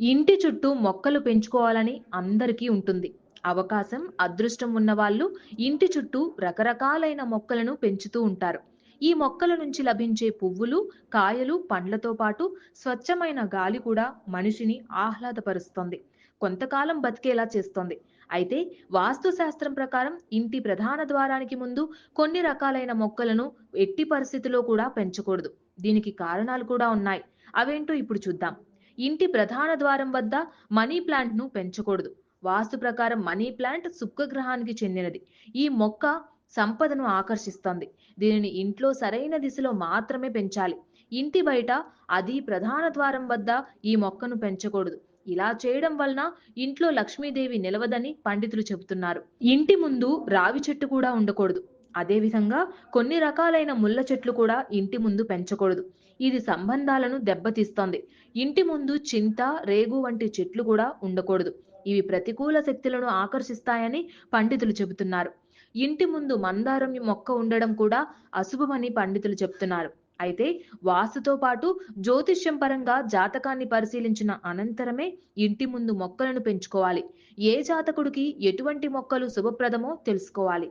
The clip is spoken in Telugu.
ఇంటి చుట్టూ మొక్కలు పెంచుకోవాలని అందరికీ ఉంటుంది. అవకాశం అదృష్టం ఉన్నవాళ్ళు ఇంటి చుట్టూ రకరకాలైన మొక్కలను పెంచుతూ ఉంటారు. ఈ మొక్కల నుంచి లభించే పువ్వులు కాయలు పండ్లతో పాటు స్వచ్ఛమైన గాలి కూడా మనిషిని ఆహ్లాదపరుస్తుంది. కొంతకాలం బతికేలా చేస్తుంది. అయితే వాస్తు శాస్త్రం ప్రకారం ఇంటి ప్రధాన ద్వారానికి ముందు కొన్ని రకాలైన మొక్కలను ఎట్టి పరిస్థితిలో కూడా పెంచకూడదు. దీనికి కారణాలు కూడా ఉన్నాయి. అవేంటో ఇప్పుడు చూద్దాం. ఇంటి ప్రధాన ద్వారం వద్ద మనీ ప్లాంట్ను పెంచకూడదు. వాస్తు ప్రకారం మనీ ప్లాంట్ శుక్రగ్రహానికి చెందినది. ఈ మొక్క సంపదను ఆకర్షిస్తుంది. దీనిని ఇంట్లో సరైన దిశలో మాత్రమే పెంచాలి. ఇంటి బయట అది ప్రధాన ద్వారం వద్ద ఈ మొక్కను పెంచకూడదు. ఇలా చేయడం వలన ఇంట్లో లక్ష్మీదేవి నిలవదని పండితులు చెబుతున్నారు. ఇంటి ముందు రావి చెట్టు కూడా ఉండకూడదు. అదేవిధంగా కొన్ని రకాలైన ముళ్ళ చెట్లు కూడా ఇంటి ముందు పెంచకూడదు. ఇది సంబంధాలను దెబ్బతీస్తోంది. ఇంటి ముందు చింత రేగు వంటి చెట్లు కూడా ఉండకూడదు. ఇవి ప్రతికూల శక్తులను ఆకర్షిస్తాయని పండితులు చెబుతున్నారు. ఇంటి ముందు మందారం మొక్క ఉండడం కూడా అశుభమని పండితులు చెబుతున్నారు. అయితే వాస్తుతో పాటు జ్యోతిష్యం పరంగా జాతకాన్ని పరిశీలించిన అనంతరమే ఇంటి ముందు మొక్కలను పెంచుకోవాలి. ఏ జాతకుడికి ఎటువంటి మొక్కలు శుభప్రదమో తెలుసుకోవాలి.